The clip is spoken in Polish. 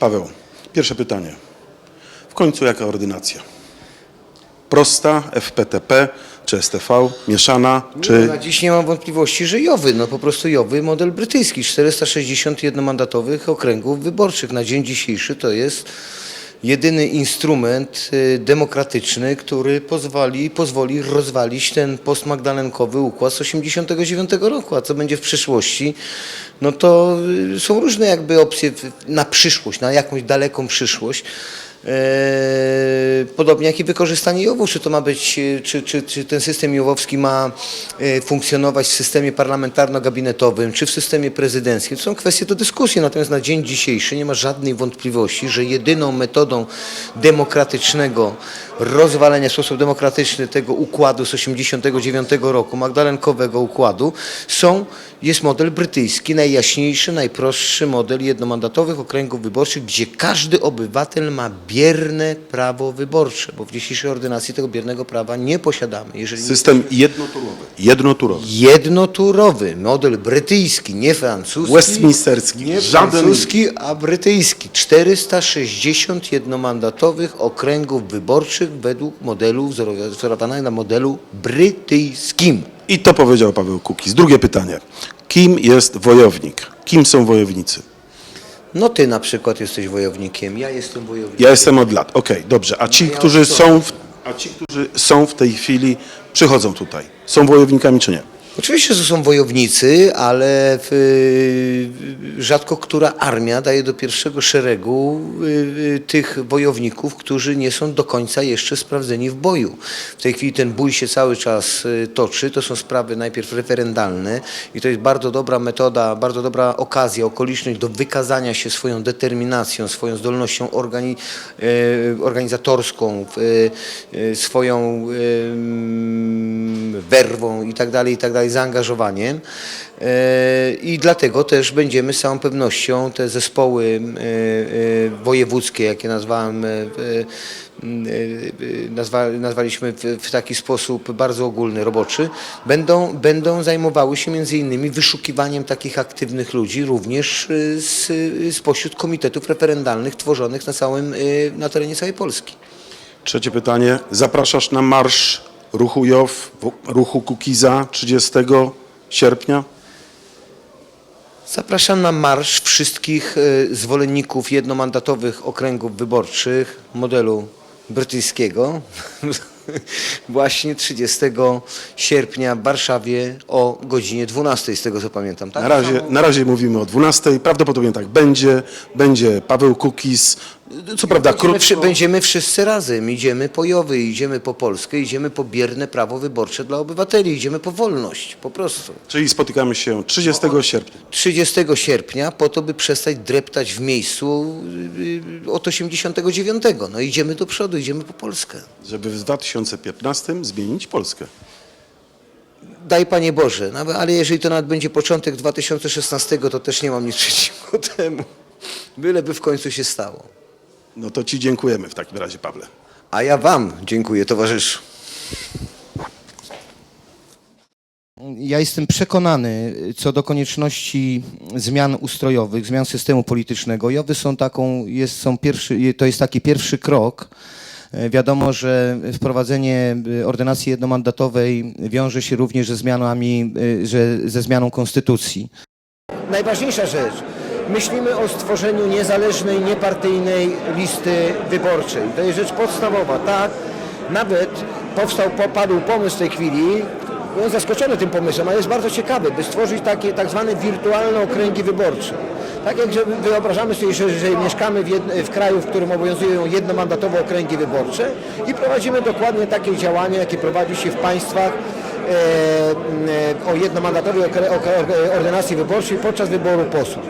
Paweł, pierwsze pytanie. W końcu jaka ordynacja? Prosta, FPTP czy STV, mieszana, Czy... czy... Na dziś nie mam wątpliwości, że Jowy, no po prostu Jowy, model brytyjski, 461 mandatowych okręgów wyborczych. Na dzień dzisiejszy to jest jedyny instrument y, demokratyczny, który pozwoli, pozwoli rozwalić ten postmagdalenkowy układ z 89 roku. A co będzie w przyszłości? No to y, są różne jakby opcje na przyszłość, na jakąś daleką przyszłość. E, Podobnie jak i wykorzystanie JOW-u, czy to ma być, e, czy, czy, czy ten system JOW-owski ma e, funkcjonować w systemie parlamentarno-gabinetowym, czy w systemie prezydenckim. To są kwestie do dyskusji, natomiast na dzień dzisiejszy nie ma żadnej wątpliwości, że jedyną metodą demokratycznego rozwalenia w sposób demokratyczny tego układu z 89 roku, magdalenkowego układu, są, jest model brytyjski, najjaśniejszy, najprostszy model jednomandatowych okręgów wyborczych, gdzie każdy obywatel ma bierne prawo wyborcze, bo w dzisiejszej ordynacji tego biernego prawa nie posiadamy. Jeżeli System jednoturowy. Jednoturowy. jednoturowy, model brytyjski, nie francuski. Westminsterski. Nie Żaden- francuski, a brytyjski. 460 jednomandatowych okręgów wyborczych według modelu wzorowanego na modelu brytyjskim. I to powiedział Paweł Kukiz. Drugie pytanie. Kim jest wojownik? Kim są wojownicy? No ty na przykład jesteś wojownikiem, ja jestem wojownikiem. Ja jestem od lat. Okej, dobrze. A ci, No ja którzy od są w, a ci, którzy są w tej chwili, przychodzą tutaj. Są wojownikami czy nie? Oczywiście, że są wojownicy, ale rzadko która armia daje do pierwszego szeregu y, y, tych wojowników, którzy nie są do końca jeszcze sprawdzeni w boju. W tej chwili ten bój się cały czas y, toczy. To są sprawy najpierw referendalne i to jest bardzo dobra metoda, bardzo dobra okazja, okoliczność do wykazania się swoją determinacją, swoją zdolnością organi, organizatorską, swoją werwą i tak dalej, i tak dalej, zaangażowaniem. E, I dlatego też będziemy z całą pewnością te zespoły e, e, wojewódzkie, jakie nazwałem, nazwa, nazwaliśmy w, taki sposób bardzo ogólny, roboczy, będą, będą zajmowały się między innymi wyszukiwaniem takich aktywnych ludzi również z, spośród komitetów referendalnych tworzonych na całym, na terenie całej Polski. Trzecie pytanie. Zapraszasz na marsz ruchu JOW, ruchu Kukiza 30 sierpnia? Zapraszam na marsz wszystkich e, zwolenników jednomandatowych okręgów wyborczych modelu brytyjskiego właśnie 30 sierpnia w Warszawie o godzinie 12 z tego co pamiętam. Tak? Na razie, na razie mówimy o 12. Prawdopodobnie tak będzie. Będzie Paweł Kukiz. Co prawda krótko. będziemy wszyscy razem. Idziemy po Jowy, idziemy po Polskę, idziemy po bierne prawo wyborcze dla obywateli, idziemy po wolność, po prostu. Czyli spotykamy się 30 sierpnia. 30 sierpnia po to, by przestać dreptać w miejscu y, y, od 89. No idziemy do przodu, idziemy po Polskę. Żeby w 2015 zmienić Polskę. Daj Panie Boże, nawet, ale jeżeli to nawet będzie początek 2016, to też nie mam nic przeciwko temu. Byleby w końcu się stało. No to Ci dziękujemy w takim razie, Pawle. A ja Wam dziękuję, towarzyszu. Ja jestem przekonany co do konieczności zmian ustrojowych, zmian systemu politycznego. Jowy są taką, jest, są pierwszy, to jest taki pierwszy krok. Wiadomo, że wprowadzenie ordynacji jednomandatowej wiąże się również ze zmianami, e, że, ze zmianą konstytucji. Najważniejsza rzecz. Myślimy o stworzeniu niezależnej, niepartyjnej listy wyborczej. To jest rzecz podstawowa, tak? Nawet powstał, popadł pomysł w tej chwili, byłem zaskoczony tym pomysłem, ale jest bardzo ciekawy, by stworzyć takie tak zwane wirtualne okręgi wyborcze. Tak jak wyobrażamy sobie, że, że mieszkamy w, w kraju, w którym obowiązują jednomandatowe okręgi wyborcze i prowadzimy dokładnie takie działania, jakie prowadzi się w państwach e, e, o jednomandatowej ordynacji wyborczej podczas wyboru posłów.